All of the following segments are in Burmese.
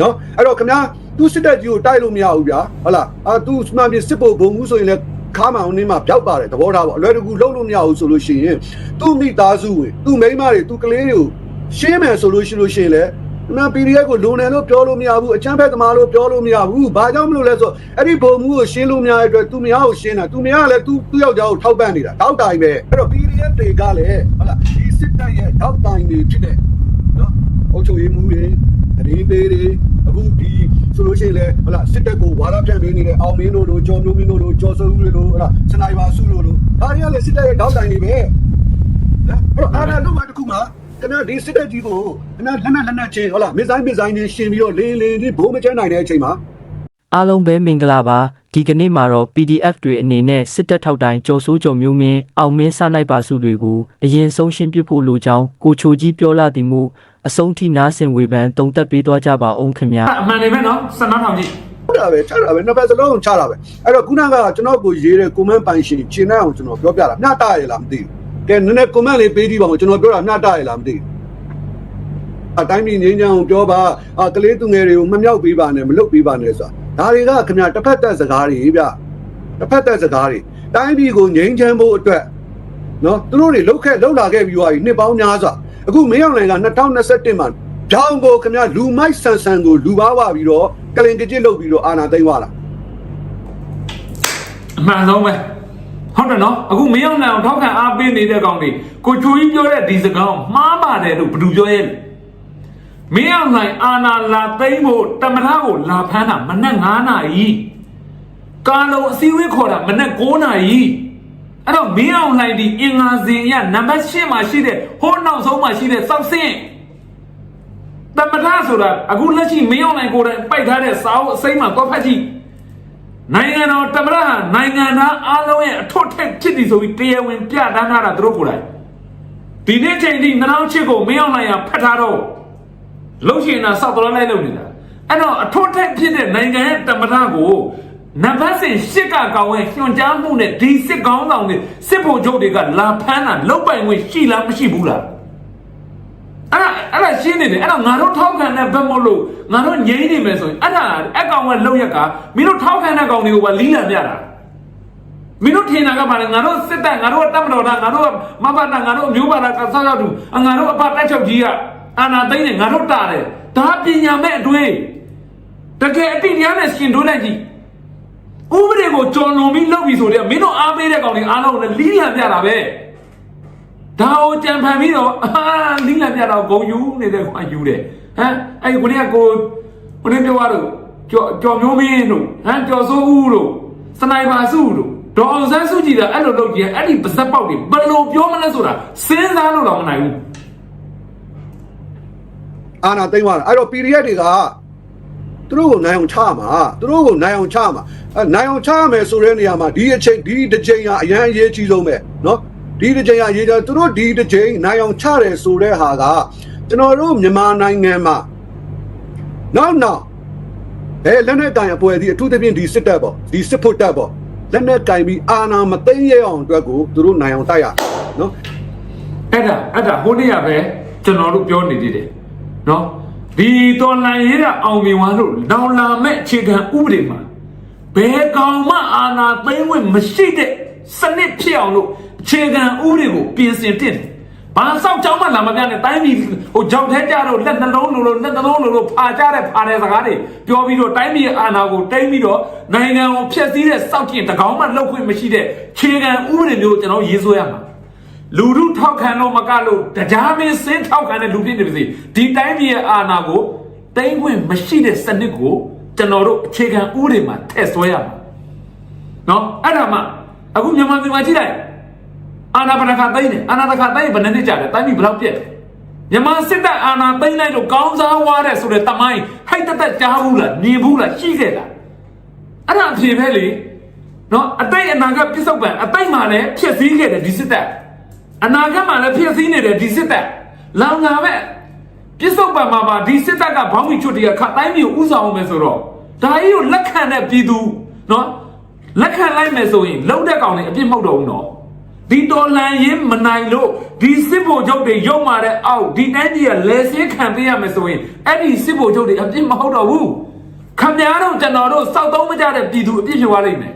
နော်အဲ့တော့ခင်ဗျာသူစစ်တပ်ကြီးကိုတိုက်လို့မရဘူးဗျာဟုတ်လားအာသူစမှန်ပြစစ်ဖို့ဘုံမှုဆိုရင်လည်းခါမအောင်နေမှာပျောက်ပါတယ်သဘောထားပေါ့အလွယ်တကူလုံးလို့မရဘူးဆိုလို့ရှိရင်သူ့မိသားစုဝင်သူ့မိန်းမတွေသူ့ကလေးတွေကိုရှင်းမယ်ဆိုလို့ရှိလို့ရှိရင်လည်းခင်ဗျာ PDF ကိုလုံတယ်လို့ပြောလို့မရဘူးအချမ်းဖက်သမားလို့ပြောလို့မရဘူးဘာကြောင့်မလို့လဲဆိုတော့အဲ့ဒီဘုံမှုကိုရှင်းလို့မရတဲ့အတွက်သူမရကိုရှင်းတာသူမရကလည်းသူသူ့ယောက်ျားကိုထောက်ပံ့နေတာတောက်တိုင်းပဲအဲ့တော့ PDF တွေကလည်းဟုတ်လားဒီစစ်တပ်ရဲ့တောက်တိုင်းတွေဖြစ်တဲ့နော်အုပ်ချုပ်ရေးမှုတွေ အရင်းသေးတွေအခုဒီဆိုလို့ရှိရင်လည်းဟုတ်လားစစ်တပ်ကိုဝါရဖြန့်ပေးနေတဲ့အောင်မင်းတို့လိုကျော်မျိုးမင်းတို့လိုကျော်စိုးဦးတွေလိုဟုတ်လားစနိုက်ပါစုလိုလိုဒါတွေကလည်းစစ်တပ်ရဲ့တောက်တိုင်းတွေပဲနော်အဲ့တော့အားလုံးကတခုမှကျွန်တော်ဒီစစ်တပ်ကြီးကိုကျွန်တော်လက်နက်လက်နက်ချင်းဟုတ်လားမစ်ဇိုင်းမစ်ဇိုင်းတွေရှင်ပြီးတော့လင်းလင်းလေးဘိုးမချမ်းနိုင်တဲ့အချိန်မှာအားလုံးပဲမင်္ဂလာပါဒီကနေ့မှာတော့ PDF တွေအနေနဲ့စစ်တပ်ထောက်တိုင်းကြော်စိုးကြော်မျိုးမင်းအောင်မင်းစနိုင်ပါစုတွေကိုအရင်ဆုံးရှင်းပြဖို့လိုကြောင်းကိုချိုကြီးပြောလာသည်မို့ အဆုံးထိနားဆင်ဝေဖန်တုံသက်ပေးသွားကြပါအောင်ခင်ဗျာအမှန်နေပဲနော်စနထောင်ကြီးဟုတ်တာပဲချတာပဲနှစ်ဖက်စလုံးချတာပဲအဲ့တော့ခုနကကျွန်တော်ကိုရေးတဲ့ comment ပိုင်ရှင်ရှင်းနိုင်အောင်ကျွန်တော်ပြောပြတာမျှတရလားမသိဘူးကဲနည်းနည်း comment လေးပေးကြည့်ပါဦးကျွန်တော်ပြောတာမျှတရလားမသိဘူးအတိုင်းပြည်ငင်းချမ်းကိုပြောပါအာကလေးသူငယ်တွေကိုမမြောက်ပေးပါနဲ့မလုတ်ပေးပါနဲ့ဆိုတာဒါတွေကခင်ဗျာတစ်ဖက်သက်စကားတွေဗျတစ်ဖက်သက်စကားတွေတိုင်းပြည်ကိုငင်းချမ်းဖို့အတွက်နော်သူတို့တွေလှုပ်ခက်လှုပ်လာခဲ့ပြီးသွားပြီနှစ်ပေါင်းများစွာ အခုမင်းအောင်လိုင်က2021မှာဂျောင်းကိုခင်ဗျာလူမိုက်ဆန်ဆန်ကိုလူပါဝပြီးတော့ကလင်ကကြစ်လုပ်ပြီးတော့အာနာသိမ်းသွားတာအမှန်ဆုံးပဲဟုတ်တယ်နော်အခုမင်းအောင်နိုင်အောင်ထောက်ခံအားပေးနေတဲ့ကောင်တွေကိုချိုကြီးပြောတဲ့ဒီစကားကိုမှားပါတယ်လို့ဘယ်သူပြောရဲလဲမင်းအောင်နိုင်အာနာလာသိမ့်ဖို့တမထကိုလာဖမ်းတာမနက်9နာရီကာလုံးအစည်းအဝေးခေါ်တာမနက်9နာရီ အဲ့တော့မင်းအောင်နိုင်ဒီအင်္ဂါစဉ်ရနံပါတ်10မှာရှိတဲ့ဟိုးနောက်ဆုံးမှာရှိတဲ့စောက်စင်းတမထဆိုတာအခုလက်ရှိမင်းအောင်နိုင်ကိုယ်တိုင်ပိုက်ထားတဲ့စာအုပ်အစိမ်းမှာတော့ဖတ်ကြည့်နိုင်ငံတော်တမရဟာနိုင်ငံသားအားလုံးရဲ့အထွတ်ထက်ဖြစ်သည်ဆိုပြီးတရားဝင်ပြဋ္ဌာန်းထားတာသူတို့ကိုယ်တိုင်ဒီနေ့ချိန်ထိ2008ကိုမင်းအောင်နိုင်ရဖတ်ထားတော့လှုပ်ရှင်တာစောက်တော်လိုက်လုပ်နေတာအဲ့တော့အထွတ်ထက်ဖြစ်တဲ့နိုင်ငံရဲ့တမရကို နံပါတ်စဉ်ရှစ်ကကောင်ရဲ့ညွှန်ကြားမှုနဲ့ဒီစစ်ကောင်းဆောင်တွေစစ်ဖို့ချုပ်တွေကလာဖမ်းတာလုတ်ပိုင်ဝင်ရှိလားမရှိဘူးလားအဲ့ဒါအဲ့ဒါရှင်းနေတယ်အဲ့တော့ငါတို့ထောက်ခံတဲ့ဘက်မို့လို့ငါတို့ငြိမ်းနေမယ်ဆိုရင်အဲ့ဒါအကောင်ကလောက်ရက်ကမင်းတို့ထောက်ခံတဲ့ကောင်တွေကိုပါလီးလံပြတာမင်းတို့ထင်တာကဘာလဲငါတို့စစ်တပ်ငါတို့ကတပ်မတော်သားငါတို့ကမဘတာငါတို့မျိုးပါတာကဆောက်ရောက်သူငါတို့အဖတက်ချုပ်ကြီးကအာနာသိမ့်နေငါတို့တာတယ်ဒါပညာမဲ့အတွေ့တကယ်အတိတရားနဲ့ရှင်တို့လိုက်ကြည့် ဥပဒေကိုကြော်လွန်ပြီးလုပ်ပြီးဆိုတော့မင်းတို့အားပေးတဲ့ကောင်တွေအားလုံးကိုလီးလံပြတာပဲဒါကိုကြံဖန်ပြီးတော့အာလင်းလာပြတော့ဂုံယူနေတဲ့ခွန်ယူတယ်ဟမ်အဲ့ကိုနေ့ကကိုကိုနေ့ပြောရတော့ကြော်ကြော်မျိုးမင်းတို့ဟမ်ကြော်စိုးဦးတို့စနိုက်ပါစုတို့ဒေါ်အောင်ဆန်းစုကြည်ကအဲ့လိုလုပ်ကြည့်အဲ့ဒီပါဇက်ပေါက်တွေဘယ်လိုပြောမလဲဆိုတာစဉ်းစားလို့တော့မနိုင်ဘူးအာနာသိမ်းသွားတာအဲ့တော့ PDF တွေက သူတို့ကိုနိုင်အောင်ချမှာသူတို့ကိုနိုင်အောင်ချမှာအဲနိုင်အောင်ချရမယ်ဆိုတဲ့နေရာမှာဒီအချိန်ဒီတစ်ချိန်ဟာအရန်အရေးကြီးဆုံးပဲเนาะဒီတစ်ချိန်ဟာရေးကြသူတို့ဒီတစ်ချိန်နိုင်အောင်ချတယ်ဆိုတဲ့ဟာကကျွန်တော်တို့မြန်မာနိုင်ငံမှာနောက်နောက်အဲလက်နက်ကင်အပွဲဒီအထူးသဖြင့်ဒီစစ်တပ်ပေါ့ဒီစစ်ဖို့တပ်ပေါ့လက်နက်ကင်ပြီးအာနာမသိမ်းရအောင်အတွက်ကိုသူတို့နိုင်အောင်တိုက်ရเนาะ အဲ့ဒါအဲ့ဒါဟိုနေ့ကပဲကျွန်တော်တို့ပြောနေသေးတယ်နော် ဒီတော်လန်ရေးတာအောင်မြင်သွားလို့နောင်လာမဲ့အခြေခံဥပဒေမှာဘယ်ကောင်မှအာဏာသိမ်းဝင်မရှိတဲ့စနစ်ဖြစ်အောင်လို့အခြေခံဥပဒေကိုပြင်ဆင်တင်တယ်ဘာဆောက်ကြောင်းမှလာမပြနဲ့တိုင်းပြည်ဟိုကြောက်ထဲကြတော့လက်နှလုံးလိုလိုလက်နှလုံးလိုလိုဖာကြတဲ့ဖာတဲ့စကားတွေပြောပြီးတော့တိုင်းပြည်အာဏာကိုတိုင်းပြီးတော့နိုင်ငံကိုဖျက်ဆီးတဲ့စောက်ကျင်တကောင်မှလောက်ခွင့်မရှိတဲ့ခြေခံဥပဒေမျိုးကျွန်တော်ရေးဆွဲရမှာ လူထုထောက်ခံတော့မကလို့တရားမင်းစင်းထောက်ခံတဲ့လူဖြစ်နေပါစေဒီတိုင်းပြည်ရဲ့အာဏာကိုတိမ့်ခွင့်မရှိတဲ့စနစ်ကိုကျွန်တော်တို့အခြေခံဥပဒေမှာထည့်ဆွဲရမှာနော်အဲ့ဒါမှအခုမြန်မာပြည်မှာကြည့်လိုက်အာဏာပဏာခသိမ့်တယ်အာဏာတခါသိမ့်ဘယ်နှစ်နှစ်ကြာလဲတိုင်းပြည်ဘယ်လောက်ပြက်လဲမြန်မာစစ်တပ်အာဏာသိမ့်လိုက်လို့ကောင်းစားဝါတဲ့ဆိုတဲ့တမိုင်းဟိုက်တက်တက်ကြားဘူးလားမြင်ဘူးလားရှိခဲ့လားအဲ့ဒါအဖြေပဲလေနော်အတိတ်အနာဂတ်ပြစ္ဆုတ်ပံအတိတ်မှာလည်းဖြစ်စည်းခဲ့တယ်ဒီစစ်တပ် အနာဂတ်မှာလည်းဖြစ်စည်းနေတယ်ဒီစစ်တပ်လောင်လာမဲ့ပြစ္ဆုတ်ပံမှာပါဒီစစ်တပ်ကဘောင်းမီချွတ်တရခတိုင်းမျိုးဥဆောင်အောင်မယ်ဆိုတော့ဒါကြီးကိုလက်ခံတဲ့ပြည်သူနော်လက်ခံလိုက်မယ်ဆိုရင်လုံတဲ့ကောင်တွေအပြစ်မဟုတ်တော့ဘူးနော်ဒီတော်လန်ရင်မနိုင်လို့ဒီစစ်ဘိုလ်ချုပ်တွေရုံမာတဲ့အောက်ဒီတိုင်းကြီးကလဲဆင်းခံပေးရမယ်ဆိုရင်အဲ့ဒီစစ်ဘိုလ်ချုပ်တွေအပြစ်မဟုတ်တော့ဘူးခမများတို့ကျွန်တော်တို့စောက်သုံးမကြတဲ့ပြည်သူအပြစ်ဖြစ်သွားလိမ့်မယ်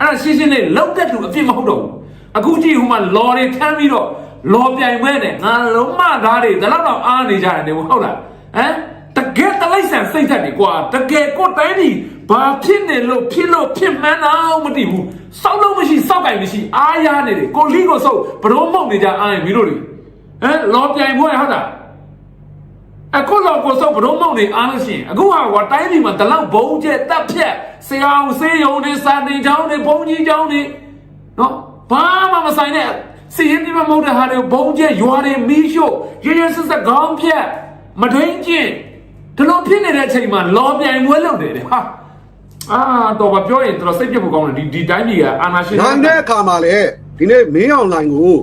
အဲ့ဒါရှင်းရှင်းလေးလောက်တဲ့သူအပြစ်မဟုတ်တော့ဘူး အခုကြည့်ဟိုမှာလော်တွေထမ်းပြီးတော့လော်ပြိုင်ပွဲနဲ့ငါလုံးမသားတွေဒါတော့အားနေကြတယ်နေဟုတ်လားဟမ်တကယ်တလိုက်ဆန်စိတ်သက်နေကွာတကယ်ကိုယ်တိုင်းဒီဘာဖြစ်နေလို့ဖြစ်လို့ဖြစ်မှန်းတော့မသိဘူးစောက်လို့မရှိစောက်ကင်မရှိအားရနေတယ်ကိုလီကိုစောက်ဘရောမောက်နေကြအားရင်မင်းတို့တွေဟမ်လော်ပြိုင်ပွဲဟုတ်လားအခုတော့ကိုစောက်ဘရောမောက်နေအားလို့ရှိရင်အခုဟာကတိုင်းပြည်မှာတလောက်ဘုံကျက်တက်ဖြက်ဆရာအောင်ဆေးရုံတွေစာတင်ကျောင်းတွေဘုံကြီးကျောင်းတွေနော် ဘာမှမဆိုင်တဲ့စီရင်ဒီမှာမဟုတ်တဲ့ဟာတွေဘုံကျက်ရွာတွေမီးရှို့ရရဆက်ဆက်ခေါင်းဖြက်မတွင်းကျင်ဒီလိုဖြစ်နေတဲ့အချိန်မှာလော်ပြိုင်ပွဲလုပ်တယ်တဲ့ဟာအာတော့ဘာပြောရင်တော်စိတ်ပြတ်ဖို့ကောင်းတယ်ဒီဒီတိုင်းပြည်ကအာနာရှင်နိုင်တဲ့အခါမှာလေဒီနေ့မင်းအောင်လိုင်ကို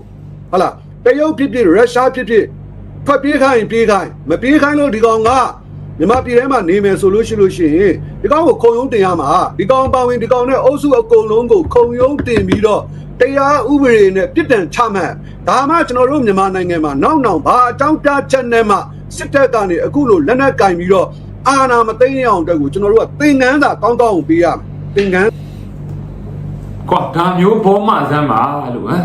ဟုတ်လားတရုတ်ဖြစ်ဖြစ်ရုရှားဖြစ်ဖြစ်ထွက်ပြေးခိုင်းပြေးခိုင်းမပြေးခိုင်းလို့ဒီကောင်က မြန်မာပြည်ထဲမှာနေမယ်ဆိုလို့ရှိလို့ရှိရင်ဒီကောင်ကိုခုံရုံးတင်ရမှာဒီကောင်ပါဝင်ဒီကောင်နဲ့အုပ်စုအကုန်လုံးကိုခုံရုံးတင်ပြီးတော့တရားဥပဒေနဲ့ပြစ်ဒဏ်ချမှတ်ဒါမှကျွန်တော်တို့မြန်မာနိုင်ငံမှာနောက်နောက်ဘာအကြောင်းပြချက်နဲ့မှစစ်တပ်ကနေအခုလိုလက်နက်ကင်ပြီးတော့အာဏာမသိမ်းရအောင်အတွက်ကိုကျွန်တော်တို့ကသင်ငန်းသာကောင်းကောင်းကိုပေးရမယ်သင်ငန်းကွာဒါမျိုးဘောမဆန်းပါလို့ဟမ်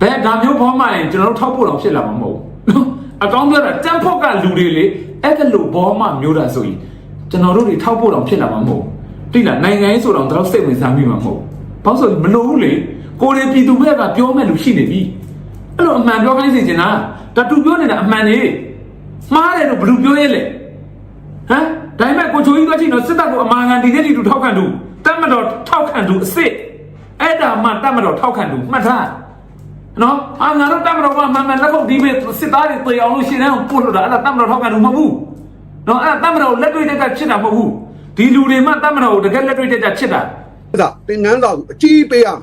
ဘယ်ဒါမျိုးဘောမရင်ကျွန်တော်တို့ထောက်ဖို့တော့ဖြစ်လာမှာမဟုတ်ဘူးအကောင်းပြောတာတန်ဖို့ကလူတွေလေ အဲ့ဒါလို့ဘောမမျိုးတာဆိုရင်ကျွန်တော်တို့တွေထောက်ဖို့တော့ဖြစ်လာမှာမဟုတ်ဘူးတိလားနိုင်ငံရေးဆိုတော့တော့စိတ်ဝင်စားမိမှာမဟုတ်ဘာလို့ဆိုမလို့ဘူးလေကိုရီပြည်သူဘက်ကပြောမဲ့လူရှိနေပြီအဲ့လိုအမှန်ပြောခိုင်းစေချင်တာတတူပြောနေတာအမှန်နေမှားတယ်လို့ဘယ်လိုပြောရဲလဲဟမ်ဒါပေမဲ့ကိုချိုကြီးတို့ချင်းတော့စစ်တပ်ကိုအမာခံဒီနေ့ဒီတူထောက်ခံသူတတ်မတော်ထောက်ခံသူအစ်စ်အဲ့ဒါမှတတ်မတော်ထောက်ခံသူမှတ်ထား နော်အာငါတို့တတ်မတော်ကမှန်မှန်လက်ခုပ်ဒီမဲ့စစ်သားတွေတေအောင်လို့ရှင်းအောင်ပို့လို့တာအဲ့ဒါတတ်မတော်ထောက်ခံသူမဟုတ်ဘူးနော်အဲ့ဒါတတ်မတော်လက်တွေ့တက်တက်ဖြစ်တာမဟုတ်ဘူးဒီလူတွေမှတတ်မတော်ကိုတကယ်လက်တွေ့တက်တက်ဖြစ်တာစာသင်ငန်းစာကိုအကြီးပေးရမယ်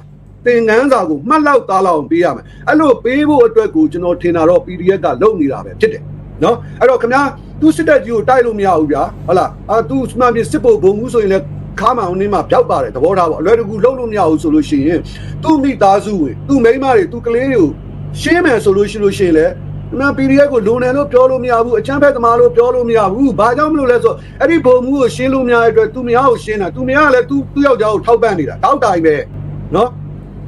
သင်ငန်းစာကိုမှတ်လောက်သားလောက်ပေးရမယ်အဲ့လိုပေးဖို့အတွက်ကိုကျွန်တော်ထင်တာတော့ PDF ကလုပ်နေတာပဲဖြစ်တယ်နော်အဲ့တော့ခင်ဗျာသူစစ်တပ်ကြီးကိုတိုက်လို့မရဘူးဗျာဟုတ်လားအာသူစမှန်ပြစစ်ဖို့ဘုံဘူးဆိုရင်လည်း ခါမအောင်နေမှာပျောက်ပါတယ်သဘောထားပေါ့အလွယ်တကူလုံးလို့မရဘူးဆိုလို့ရှိရင်သူ့မိသားစုဝင်သူ့မိန်းမတွေသူ့ကလေးတွေကိုရှင်းမယ်ဆိုလို့ရှိလို့ရှိရင်လည်းနာ PDF ကိုလုံတယ်လို့ပြောလို့မရဘူးအချမ်းဖက်သမားလို့ပြောလို့မရဘူးဘာကြောင့်မလို့လဲဆိုတော့အဲ့ဒီဘုံမှုကိုရှင်းလို့မရတဲ့အတွက်သူမရကိုရှင်းတာသူမရကလည်းသူသူ့ယောက်ျားကိုထောက်ပံ့နေတာတောက်တိုင်ပဲနော်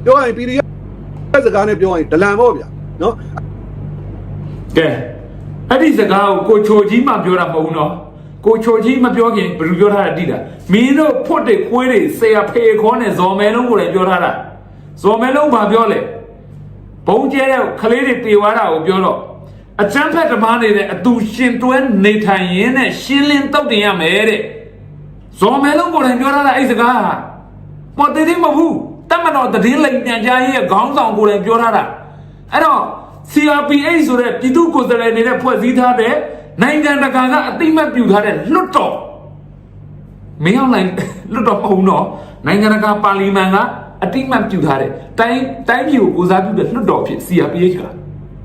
ပြောရင် PDF စကားနဲ့ပြောရင်ဒလန်ပေါ့ဗျာနော်ကဲအဲ့ဒီစကားကိုကိုချိုကြီးမှပြောတာမဟုတ်ဘူးနော် ကိုချိုကြီးမပြောခင်ဘယ်လိုပြောထားတာတိတာမင်းတို့ဖွတ်တွေခွေးတွေဆရာဖေခေါ်နဲ့ဇော်မဲလုံးကိုလည်းပြောထားတာဇော်မဲလုံးဘာပြောလဲဘုံကျဲတဲ့ကလေးတွေတေသွားတာကိုပြောတော့အချမ်းဖက်ဓမ္မနေတဲ့အတူရှင်တွဲနေထိုင်ရင်းနဲ့ရှင်းလင်းတောက်တင်ရမယ်တဲ့ဇော်မဲလုံးကိုလည်းပြောထားတာအဲ့စကားဟာပေါ်သေးသေးမဟုတ်ဘူးတတ်မတော်တည်င်းလိမ်ပြန်ကြားရေးရဲ့ခေါင်းဆောင်ကိုလည်းပြောထားတာအဲ့တော့ CRPH ဆိုတဲ့ပြည်သူ့ကိုယ်စားလှယ်နေတဲ့ဖွဲ့စည်းထားတဲ့ နိုင်ငံတကာကအတိမတ်ပြုထားတဲ့လွတ်တော်မင်းအောင်နိုင်လွတ်တော်မဟုတ်ဘူးနော်နိုင်ငံတကာပါလီမန်ကအတိမတ်ပြုထားတဲ့တိုင်းတိုင်းပြည်ကိုကိုစားပြုတဲ့လွတ်တော်ဖြစ် CRPH က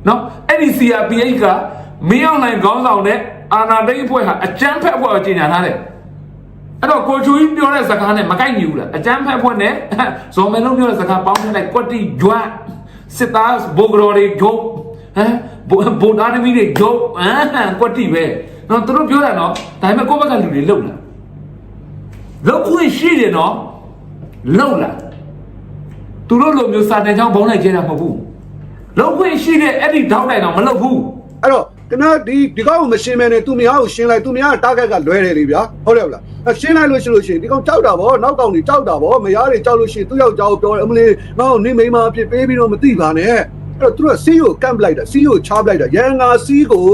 နော်အဲ့ဒီ CRPH ကမင်းအောင်နိုင်ခေါင်းဆောင်တဲ့အာဏာသိမ်းအဖွဲ့ဟာအကြမ်းဖက်အဖွဲ့ကိုကြီးညာထားတယ်အဲ့တော့ကိုချူကြီးပြောတဲ့စကားနဲ့မကိုက်ညီဘူးလားအကြမ်းဖက်ဖွဲ့နဲ့ဇော်မဲလုံးပြောတဲ့စကားပေါင်းထည့်လိုက်ကွက်တီဂျွတ်စစ်သားဘိုဂရော်တွေဂျုတ် ဟမ်ဘိုဘိုဒါနမီတွေဂျုတ်ဟမ်ကွက်တီပဲနော်သူတို့ပြောတာနော်ဒါပေမဲ့ကိုယ့်ဘက်ကလူတွေလုံလားလုံခွင့်ရှိတယ်နော်လုံလားသူတို့လိုမျိုးစာတင်ချောင်းဘုံလိုက်ကျဲတာမဟုတ်ဘူးလုံခွင့်ရှိတဲ့အဲ့ဒီတောက်တိုင်တော့မလုံဘူးအဲ့တော့ကနဒီဒီကောင်ကိုမရှင်းမဲနဲ့သူမယားကိုရှင်းလိုက်သူမယားကတာဂက်ကလွဲတယ်လေဗျာဟုတ်တယ်မလားအဲ့ရှင်းလိုက်လို့ရှိလို့ရှိရင်ဒီကောင်ကြောက်တာဗောနောက်ကောင်တွေကြောက်တာဗောမယားတွေကြောက်လို့ရှိရင်သူ့ယောက်ျားကိုပြောတယ်အမလေးငါ့ကိုနေမိန်းမအဖြစ်ပေးပြီးတော့မသိပါနဲ့အဲ့ တော့သူကစီးကိုကန့်ပလိုက်တာစီးကိုချားပလိုက်တာရန်ငါစီးကို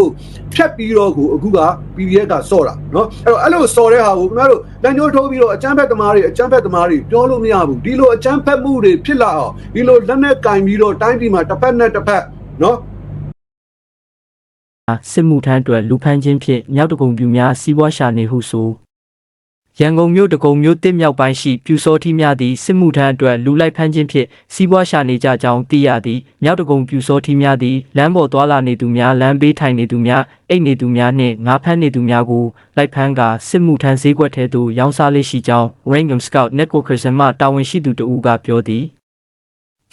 ဖြတ်ပြီးတော့ကိုအခုက PDF ကစော့တာနော်အဲ့တော့အဲ့လိုစော်တဲ့ဟာကိုခင်ဗျားတို့လမ်းကျိုးထိုးပြီးတော့အချမ်းဖက်သမားတွေအချမ်းဖက်သမားတွေပြောလို့မရဘူးဒီလိုအချမ်းဖက်မှုတွေဖြစ်လာအောင်ဒီလိုလက်နဲ့ကင်ပြီးတော့တိုင်းပြည်မှာတစ်ဖက်နဲ့တစ်ဖက်နော်စစ်မှုထမ်းအတွက်လူဖမ်းခြင်းဖြင့်မြောက်တကုံပြူများစီးပွားရှာနေဟုဆို ရန်ကုန်မြို့တကုံမြို့တစ်မြောက်ပိုင်းရှိပြူစောထီးများသည်စစ်မှုထမ်းအတွက်လူလိုက်ဖမ်းခြင်းဖြင့်စီးပွားရှာနေကြကြောင်းသိရသည်မြောက်တကုံပြူစောထီးများသည်လမ်းပေါ်သွာလာနေသူများလမ်းဘေးထိုင်နေသူများအိတ်နေသူများနှင့်ငါးဖမ်းနေသူများကိုလိုက်ဖမ်းကာစစ်မှုထမ်းဈေးကွက်ထဲသို့ရောင်းစားလေးရှိကြောင်း Rangum Scout Network မှတာဝန်ရှိသူတဦးကပြောသည်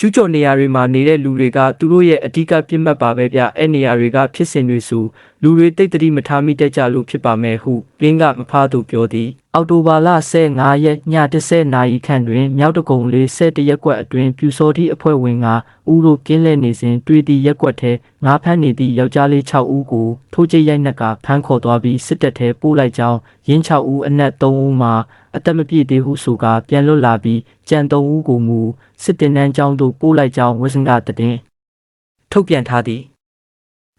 ကျူးကျော်နေရာတွေမှာနေတဲ့လူတွေကသူတို့ရဲ့အဓိကပြစ်မှတ်ပါပဲဗျအဲ့နေရာတွေကဖြစ်စဉ်တွေဆိုလူတွေတိတ်တတိမထားမိတတ်ကြလို့ဖြစ်ပါမယ်ဟုလင်းကမဖားသူပြောသည်အောက်တိုဘာလ15ရက်ည10နာရီခန့်တွင်မြောက်တကုံလေး17ရက်ကွက်အတွင်းပြူစောတိအဖွဲ့ဝင်ကဦးတို့ကင်းလဲနေစဉ်တွေ့သည့်ရက်ကွက်ထဲငါးဖမ်းနေသည့်ယောက်ျားလေး6ဦးကိုထိုးချိတ်ရိုက်နှက်ကဖမ်းခေါ်သွားပြီးစစ်တပ်ထဲပို့လိုက်ကြောင်းရင်း6ဦးအနက်3ဦးမှာ အသက်မပြည့်သေးဟုဆိုကာပြန်လွတ်လာပြီးကြံ3ဦးကိုမူစစ်တင်နှန်းကျောင်းသို့ပို့လိုက်ကြောင်းဝစ်စင်ကတည်ထုတ်ပြန်ထားသည်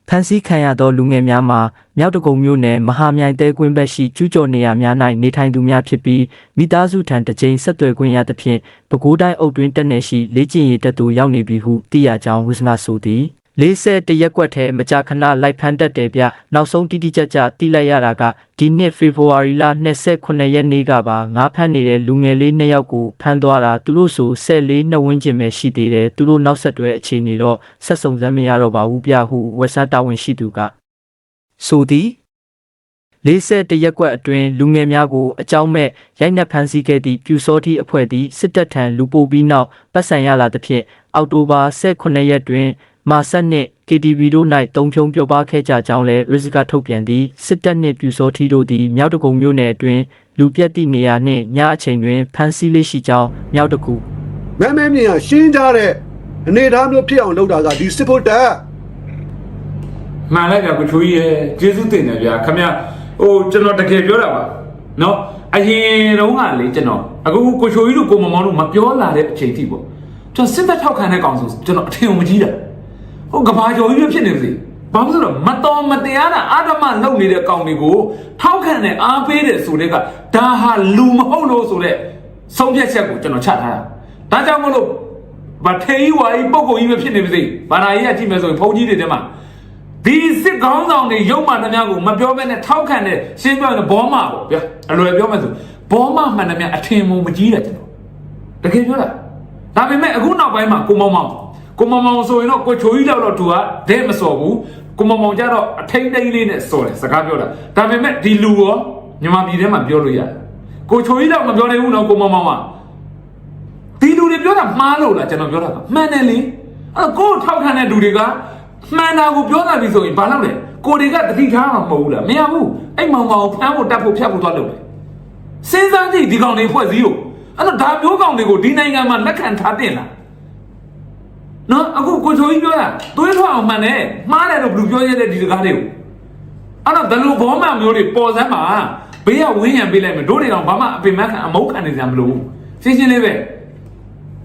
ဖန်ဆီးခံရသောလူငယ်များမှာမြောက်တကုံမြို့နယ်မဟာမြိုင်တဲကွင်းဘက်ရှိကျူးကျော်နေရာများ၌နေထိုင်သူများဖြစ်ပြီးမိသားစုထံတစ်ကြိမ်ဆက်သွယ်ခွင့်ရသဖြင့်ပဲခူးတိုင်းအုပ်တွင်တက်နေရှိလေ့ကျင့်ရေးတပ်သို့ရောက်နေပြီဟုသိရကြောင်းဝစ်စနာဆိုသည် 40တရက်ကွက်ထဲမကြာခဏလိုက်ဖမ်းတက်တယ်ဗျနောက်ဆုံးတိတိကျကျတိလိုက်ရတာကဒီနှစ်ဖေဖော်ဝါရီလ29ရက်နေ့ကပါငါးဖမ်းနေတဲ့လူငယ်လေးနှစ်ယောက်ကိုဖမ်းသွားတာသူတို့ဆို14နှစ်ဝန်းကျင်ပဲရှိသေးတယ်သူတို့နောက်ဆက်တွဲအခြေအနေတော့ဆက်စုံစမ်းမရတော့ပါဘူးဗျဟုဝက်ဆတ်တာဝန်ရှိသူကဆိုသည်40တရက်ကွက်အတွင်းလူငယ်များကိုအကြောင်းမဲ့ရိုက်နှက်ဖမ်းဆီးခဲ့သည့်ပြူစောတိအဖွဲ့သည်စစ်တပ်ထံလူပို့ပြီးနောက်ပတ်စံရလာသဖြင့်အောက်တိုဘာ18ရက်တွင် မာဆက်နှင့် KTV တို့၌တုံဖြုံပြောပါခဲ့ကြကြောင်းလည်းရစ်ကထုတ်ပြန်သည့်စစ်တပ်နှင့်ပြူစောတိတို့သည်မြောက်တကုံမြို့နယ်အတွင်းလူပြက်သည့်နေရာနှင့်ညအချိန်တွင်ဖမ်းဆီးလေးရှိကြောင်းမြောက်တကူမဲမဲမြင်ကရှင်းကြတဲ့အနေအထားမျိုးဖြစ်အောင်လုပ်တာကဒီစစ်ဖို့တက်မှန်လိုက်ကြကိုချိုကြီးရဲ့ကျေးဇူးတင်တယ်ဗျာခမဟိုကျွန်တော်တကယ်ပြောတာပါနော်အရင်တုန်းကလေကျွန်တော်အခုကိုချိုကြီးတို့ကိုမမောင်တို့မပြောလာတဲ့အချိန်ထိပေါ့ကျွန်တော်စစ်သက်ထောက်ခံတဲ့ကောင်ဆိုကျွန်တော်အထင်မကြီးတာ ဟိုကဘာကျော်ကြီးပဲဖြစ်နေပါစေဘာလို့လဲဆိုတော့မတော်မတရားတာအာဓမလုပ်နေတဲ့ကောင်တွေကိုထောက်ခံတဲ့အားပေးတဲ့ဆိုတဲ့ကဒါဟာလူမဟုတ်လို့ဆိုတဲ့ဆုံးဖြတ်ချက်ကိုကျွန်တော်ချထားတာဒါကြောင့်မလို့ဗထေးဝါကြီးပုံကိုကြီးပဲဖြစ်နေပါစေဘာသာရေးကကြည့်မယ်ဆိုရင်ဘုန်းကြီးတွေထဲမှာဒီစစ်ကောင်းဆောင်တွေရုပ်မှန်သမျှကိုမပြောဘဲနဲ့ထောက်ခံတဲ့ရှင်းပြောရင်ဘောမပေါ့ဗျာအလွယ်ပြောမယ်ဆိုဘောမမှန်သမျှအထင်မုံမကြီးတယ်ကျွန်တော်တကယ်ပြောတာဒါပေမဲ့အခုနောက်ပိုင်းမှာကိုမောင်မောင် ကိုမောင်မောင်ဆိုရင်တော့ကိုချိုကြီးလောက်တော့သူကဒဲမစော်ဘူးကိုမောင်မောင်ကြတော့အထိန်တိန်လေးနဲ့စော်တယ်စကားပြောတာဒါပေမဲ့ဒီလူရောမြန်မာပြည်ထဲမှာပြောလို့ရတယ်ကိုချိုကြီးလောက်မပြောနိုင်ဘူးနော်ကိုမောင်မောင်ကဒီလူတွေပြောတာမှားလို့လားကျွန်တော်ပြောတာကမှန်တယ်လေအဲ့တော့ကိုယ်ထောက်ခံတဲ့လူတွေကမှန်တာကိုပြောတာပြီဆိုရင်ဘာလုပ်လဲကိုတွေကတတိထားမှာမဟုတ်ဘူးလားမရဘူးအဲ့မောင်မောင်ဖမ်းဖို့တက်ဖို့ဖြတ်ဖို့သွားလုပ်တယ်စဉ်းစားကြည့်ဒီကောင်တွေဖွဲ့စည်းကိုအဲ့တော့ဒါမျိုးကောင်တွေကိုဒီနိုင်ငံမှာလက်ခံထားတင်လား နော်အခုကိုချိုကြီးပြောတာသွေးထွက်အောင်မှန်တယ်မှားတယ်လို့ဘယ်လိုပြောရတဲ့ဒီစကားတွေကိုအဲ့တော့ဘယ်လိုဘောမှမျိုးတွေပေါ်စမ်းမှာဘေးကဝင်းရံပေးလိုက်မယ်တို့တွေတော့ဘာမှအပင်မခံအမုန်းခံနေကြမလို့ရှင်းရှင်းလေးပဲ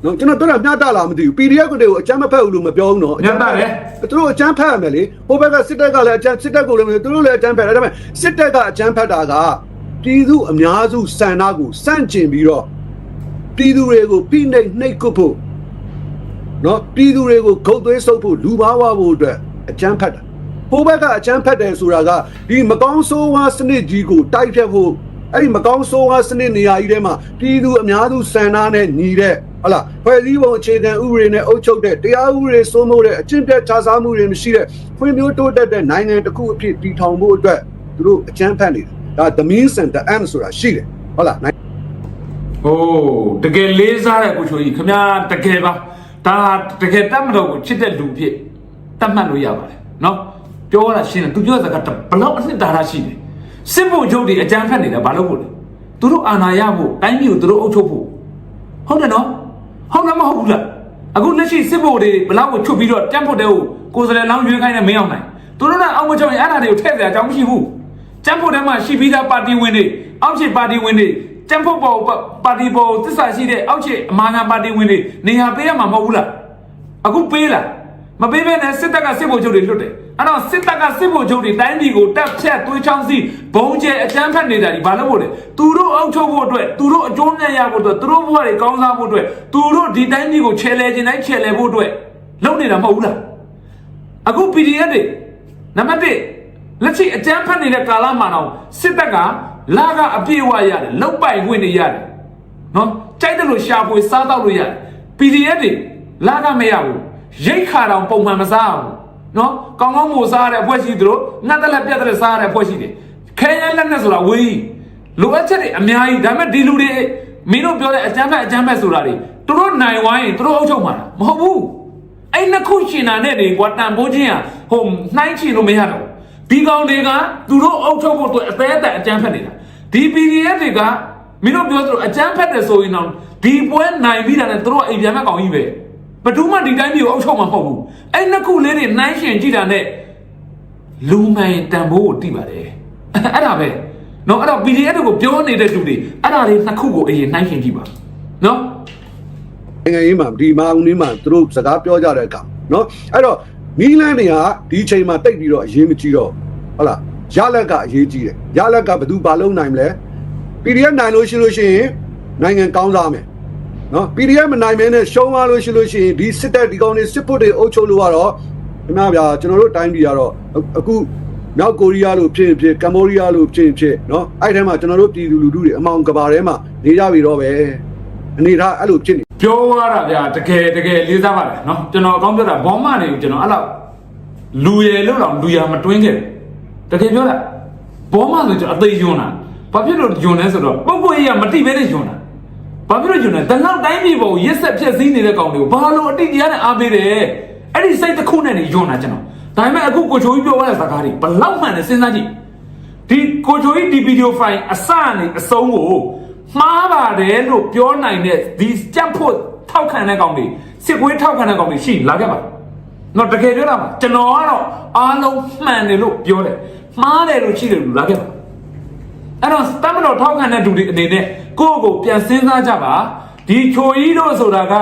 နော်ကျွန်တော်တို့ကမျှတလားမသိဘူး PDF ကိုတွေကိုအကြမ်းမဖက်ဘူးလို့မပြောဘူးနော်ညတ်တယ်သူတို့အကြမ်းဖက်ရမယ်လေဟိုဘက်ကစစ်တပ်ကလည်းအကြမ်းစစ်တပ်ကိုလည်းမသူတို့လည်းအကြမ်းဖက်တယ်ဒါပေမဲ့စစ်တပ်ကအကြမ်းဖက်တာကပြည်သူအများစုစံနာကိုစန့်ကျင်ပြီးတော့ပြည်သူတွေကိုဖိနှိပ်နှိပ်ကွပ်ဖို့ နော်ပြည်သူတွေကိုဂုတ်သွေးဆုပ်ဖို့လူပါဝါဖို့အတွက်အကြမ်းဖက်တာဟိုဘက်ကအကြမ်းဖက်တယ်ဆိုတာကဒီမကောင်းဆိုးဝါးစနစ်ကြီးကိုတိုက်ဖြတ်ဖို့အဲ့ဒီမကောင်းဆိုးဝါးစနစ်နေရာကြီးထဲမှာပြည်သူအများစုစံနာနဲ့ညီတဲ့ဟုတ်လားဖွဲ့စည်းပုံအခြေခံဥပဒေနဲ့အုပ်ချုပ်တဲ့တရားဥပဒေစိုးမိုးတဲ့အကျင့်ပြတ်ခြားစားမှုတွေမရှိတဲ့ဖွံ့ဖြိုးတိုးတက်တဲ့နိုင်ငံတစ်ခုအဖြစ်တည်ထောင်ဖို့အတွက်သူတို့အကြမ်းဖက်နေတယ်ဒါ the means and the end ဆိုတာရှိတယ်ဟုတ်လား။အိုးတကယ်လေးစားတဲ့ကိုချိုကြီးခမညာတကယ်ပါ ဒါတကယ်တတ်မတော်ကိုချစ်တဲ့လူဖြစ်တတ်မှတ်လို့ရပါတယ်နော်ပြောရတာရှင်းတယ်သူပြောတဲ့စကားဘလောက်အနှစ်သာရရှိတယ်စစ်ဖို့ချုပ်တွေအကြမ်းဖက်နေတာဘာလို့ဖို့လဲသူတို့အာဏာရဖို့တိုင်းပြည်ကိုသူတို့အုပ်ချုပ်ဖို့ဟုတ်တယ်နော်ဟုတ်လားမဟုတ်ဘူးလားအခုလက်ရှိစစ်ဖို့တွေဘလောက်ကိုချုပ်ပြီးတော့တက်ဖို့တဲ့ကိုကိုယ်စလဲလောင်းရွေးခိုင်းနေမင်းအောင်နိုင်သူတို့ကအောက်မချုပ်ရင်အဲ့ဒါတွေကိုထည့်စရာအကြောင်းမရှိဘူးကျန်းဖို့ထဲမှာရှိပြီးသားပါတီဝင်တွေအောက်ခြေပါတီဝင်တွေ ကျန်းဖို့ပေါ်ပါတီပေါ်သစ္စာရှိတဲ့အောက်ခြေအမာခံပါတီဝင်တွေနေရာပေးရမှာမဟုတ်ဘူးလားအခုပေးလားမပေးဘဲနဲ့စစ်တပ်ကစစ်ဗိုလ်ချုပ်တွေလွတ်တယ်အဲ့တော့စစ်တပ်ကစစ်ဗိုလ်ချုပ်တွေတိုင်းပြည်ကိုတက်ဖြတ်သွေးချောင်းစီဘုံကျဲအကြမ်းဖက်နေတာဒီဘာလို့ဖို့လဲသူတို့အောက်ချုပ်ဖို့အတွက်သူတို့အကျိုးမြတ်ရဖို့အတွက်သူတို့ဘဝတွေကောင်းစားဖို့အတွက်သူတို့ဒီတိုင်းပြည်ကိုချဲလဲခြင်းတိုင်းချဲလဲဖို့အတွက်လုပ်နေတာမဟုတ်ဘူးလားအခု PDF တွေနံပါတ်1လက်ရှိအကြမ်းဖက်နေတဲ့ကာလမှာတော့စစ်တပ်က လာကအပြည့်အဝရတယ်လောက်ပိုက်ဝင်နေရတယ်နော်ကြိုက်တယ်လို့ရှာဖွေစားတော့လို့ရတယ် PDF တွေလာကမရဘူးရိတ်ခါတောင်ပုံမှန်မစားဘူးနော်ကောင်းကောင်းမို့စားရတဲ့အဖွဲ့ရှိသလိုငတ်တယ်လက်ပြတ်တယ်စားရတဲ့အဖွဲ့ရှိတယ်ခဲရန်လက်နဲ့ဆိုတာဝေးလိုအပ်ချက်တွေအများကြီးဒါပေမဲ့ဒီလူတွေမင်းတို့ပြောတဲ့အကြမ်းဖက်အကြမ်းဖက်ဆိုတာတွေသူတို့နိုင်ဝိုင်းရင်သူတို့အုပ်ချုပ်မှာလားမဟုတ်ဘူးအဲ့နှစ်ခုရှင်တာနဲ့နေကွာတန်ဖိုးချင်းอ่ะဟိုနှိုင်းချင်လို့မရတော့ဘူး ဒီကောင်တွေကသူတို့အုပ်ချုပ်ဖို့အတွက်အသေးအတန်အကြမ်းဖက်နေတာဒီ PDF တွေကမင်းတို့ပြောသလိုအကြမ်းဖက်တယ်ဆိုရင်တော့ဒီပွဲနိုင်ပြီးတာနဲ့သူတို့ကအိမ်ပြန်မဲ့ကောင်ကြီးပဲဘယ်သူမှဒီတိုင်းမျိုးအုပ်ချုပ်မှာမဟုတ်ဘူးအဲ့နှစ်ခုလေးတွေနှိုင်းရှင်ကြည့်တာနဲ့လူမှန်တန်ဖိုးကိုတိပါတယ်အဲ့ဒါပဲနော်အဲ့တော့ PDF တွေကိုပြောနေတဲ့လူတွေအဲ့ဒါတွေနှစ်ခုကိုအရင်နှိုင်းရှင်ကြည့်ပါနော်နိုင်ငံရေးမှာဒီမာဦးနင်းမှာသူတို့စကားပြောကြတဲ့အခါနော်အဲ့တော့နီးလန်းတွေကဒီအချိန်မှာတိတ်ပြီးတော့အရေးမကြီးတော့ ဟုတ်လားရလက်ကအရေးကြီးတယ်ရလက်ကဘသူဘာလုံးနိုင်မလဲ PDF နိုင်လို့ရှိလို့ရှိရင်နိုင်ငံကောင်းစားမယ်နော် PDF မနိုင်မဲနဲ့ရှုံးသွားလို့ရှိလို့ရှိရင်ဒီစစ်တပ်ဒီကောင်တွေစစ်ဖို့တွေအုပ်ချုပ်လို့ကတော့ခင်ဗျာဗျာကျွန်တော်တို့တိုင်းပြည်ကတော့အခုမြောက်ကိုရီးယားလို့ဖြစ်ဖြစ်ကမ္ဘောဒီးယားလို့ဖြစ်ဖြစ်နော်အဲ့ထဲမှာကျွန်တော်တို့ပြည်သူလူထုတွေအမောင်ကဘာထဲမှာနေကြပြီတော့ပဲအနေထားအဲ့လိုဖြစ်နေပြောရတာဗျာတကယ်တကယ်လေးစားပါလားနော်ကျွန်တော်အကောင်းပြောတာဘောမနေကိုကျွန်တော်အဲ့လောက်လူရယ်လို့တော့လူရမတွင်းခဲ့ဘူး တကယ်ပြောတာဘောမဆိုကျွန်တော်အသေးယွန်းတာဘာဖြစ်လို့ယွန်းလဲဆိုတော့ပုဂ္ဂိုလ်ကြီးကမတိဘဲနဲ့ယွန်းတာဘာဖြစ်လို့ယွန်းလဲတလောက်တိုင်းပြည်ပေါ်ကိုရက်ဆက်ဖြက်စည်းနေတဲ့ကောင်တွေကိုဘာလို့အတိတရားနဲ့အားပေးတယ်အဲ့ဒီစိတ်တစ်ခုနဲ့နေယွန်းတာကျွန်တော်ဒါပေမဲ့အခုကိုချိုကြီးပြောရတဲ့စကားတွေဘလောက်မှန်လဲစဉ်းစားကြည့်ဒီကိုချိုကြီးဒီဗီဒီယိုဖိုင်အစနဲ့အဆုံးကိုမှားပါတယ်လို့ပြောနိုင်တဲ့ဒီကြက်ဖို့ထောက်ခံတဲ့ကောင်တွေစစ်ကွေးထောက်ခံတဲ့ကောင်တွေရှိလာခဲ့ပါတော့တကယ်ပြောတာပါကျွန်တော်ကတော့အားလုံးမှန်တယ်လို့ပြောတယ် မှားတယ်လို့ရှိတယ်လို့လာခဲ့ပါအဲ့တော့တမတော်ထောက်ခံတဲ့သူတွေအနေနဲ့ကိုယ့်ကိုပြန်စဉ်းစားကြပါဒီချိုကြီးတို့ဆိုတာက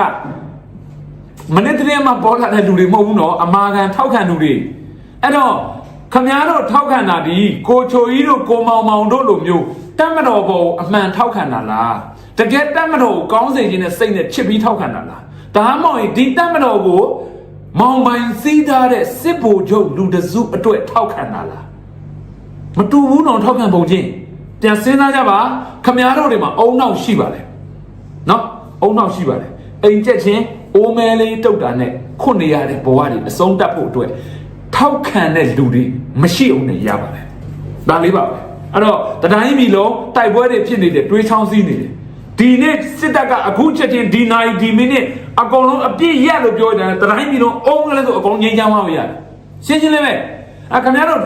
မနေ့တည်းမှာပေါ်လာတဲ့လူတွေမဟုတ်ဘူးနော်အမာခံထောက်ခံလူတွေအဲ့တော့ခမားတို့ထောက်ခံတာဒီကိုချိုကြီးတို့ကိုမောင်မောင်တို့လိုမျိုးတတ်မတော်ပေါ်အမှန်ထောက်ခံတာလားတကယ်တတ်မတော်ကိုကောင်းစေခြင်းနဲ့စိတ်နဲ့ချစ်ပြီးထောက်ခံတာလားဒါမှမဟုတ်ရင်ဒီတတ်မတော်ကိုမောင်ပိုင်စီးထားတဲ့စစ်ဗိုလ်ချုပ်လူတစုအတွက်ထောက်ခံတာလား မတူဘူးနော်ထောက်ခံပုံချင်းပြန်စဉ်းစားကြပါခမားတို့တွေမှာအုံနောက်ရှိပါလေနော်အုံနောက်ရှိပါတယ်အိမ်ကျက်ချင်းအိုးမဲလေးတုတ်တာနဲ့ခွတ်နေရတဲ့ဘဝတွေအဆုံးတတ်ဖို့အတွက်ထောက်ခံတဲ့လူတွေမရှိအောင်နဲ့ရပါတယ်ဒါလေးပါပဲအဲ့တော့တတိုင်းပြည်လုံးတိုက်ပွဲတွေဖြစ်နေတယ်တွေးချောင်းစည်းနေတယ်ဒီနေ့စစ်တပ်ကအခုချက်ချင်းဒီနိုင်ဒီမိနစ်အကုန်လုံးအပြည့်ရက်လို့ပြောကြတယ်တတိုင်းပြည်လုံးအုံးကလေးဆိုအကုန်ငြိမ်းချမ်းသွားပြီရတယ်ရှင်းရှင်းလေးပဲအခင်ဗျားတို့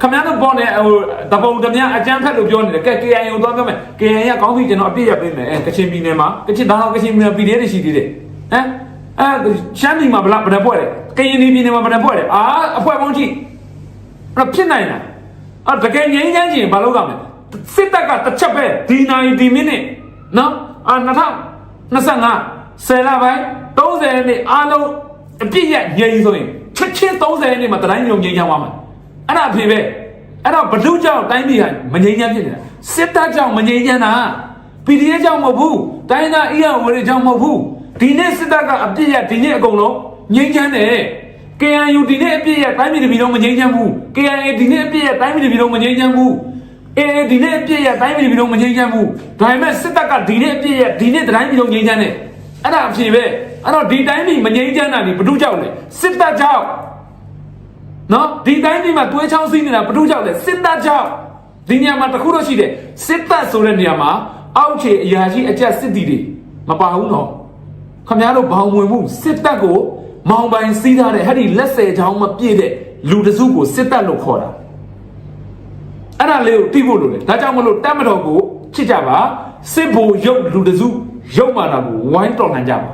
ခင်ဗျားတို့ဘောနဲ့ဟိုတပုံတမအကျန်းဖက်လို့ပြောနေတယ်ကဲ KIA ကိုသွားပြောမယ် KIA ကကောင်းပြီကျွန်တော်အပြည့်ရပေးမယ်အဲကချင်ပြည်နယ်မှာကချင်ဒါတော့ကချင်ပြည်နယ် PDF တွေရှိသေးတယ်ဟမ်အဲရှမ်းပြည်မှာဗလားဗလားပွဲတယ်ကရင်ပြည်နယ်မှာဗလားပွဲတယ်အာအဖွဲပေါင်းကြည့်အဲ့ဖြစ်နိုင်လားအာတကယ်ငြိမ်းချမ်းချင်ဘာလို့ကမလဲစစ်တပ်ကတစ်ချက်ပဲဒီနိုင်ဒီမိနစ်နော်အာ2025ဆယ်လပိုင်း30နှစ်အားလုံးအပြည့်ရငြိမ်းဆိုရင်ချက်ချင်း30နှစ်မှာတတိုင်းညုံငြိမ်းချမ်းသွားမှာ အဲ့ဒါအဖေပဲအဲ့တော့ဘလူးကြောင့်တိုင်းပြည်ဟာမငြိမ်းချမ်းဖြစ်နေတာစစ်တပ်ကြောင့်မငြိမ်းချမ်းတာ PDF ကြောင့်မဟုတ်ဘူးတိုင်းသားအီရဝရကြောင့်မဟုတ်ဘူးဒီနေ့စစ်တပ်ကအပြစ်ရဒီနေ့အကုန်လုံးငြိမ်းချမ်းတယ် KNU ဒီနေ့အပြစ်ရတိုင်းပြည်တစ်ပြည်လုံးမငြိမ်းချမ်းဘူး KNA ဒီနေ့အပြစ်ရတိုင်းပြည်တစ်ပြည်လုံးမငြိမ်းချမ်းဘူး AA ဒီနေ့အပြစ်ရတိုင်းပြည်တစ်ပြည်လုံးမငြိမ်းချမ်းဘူးဒါပေမဲ့စစ်တပ်ကဒီနေ့အပြစ်ရဒီနေ့တိုင်းပြည်လုံးငြိမ်းချမ်းတယ်အဲ့ဒါအဖြစ်ပဲအဲ့တော့ဒီတိုင်းပြည်မငြိမ်းချမ်းတာဒီဘလူးကြောင့်လေစစ်တပ်ကြောင့် နော်ဒီတိုင်းဒီမှာတွဲချောင်းစီးနေတာဘ누구ကြောင့်လဲစစ်တပ်ကြောင့်ဒီနေရာမှာတခုတော့ရှိတယ်စစ်တပ်ဆိုတဲ့နေရာမှာအောက်ခြေအရာရှိအကြက်စစ်တီတွေမပါဘူးနော်ခမရတို့ဘောင်ဝင်မှုစစ်တပ်ကိုမောင်ပိုင်စီးထားတဲ့ဟဲ့ဒီလက်ဆယ်ချောင်းမပြည့်တဲ့လူတစုကိုစစ်တပ်လို့ခေါ်တာအဲ့ဒါလေးကိုသိဖို့လိုတယ်ဒါကြောင့်မလို့တက်မတော်ကိုချစ်ကြပါစစ်ဘိုလ်ရုပ်လူတစုရုပ်မာတာကိုဝိုင်းတော်နိုင်ကြပါ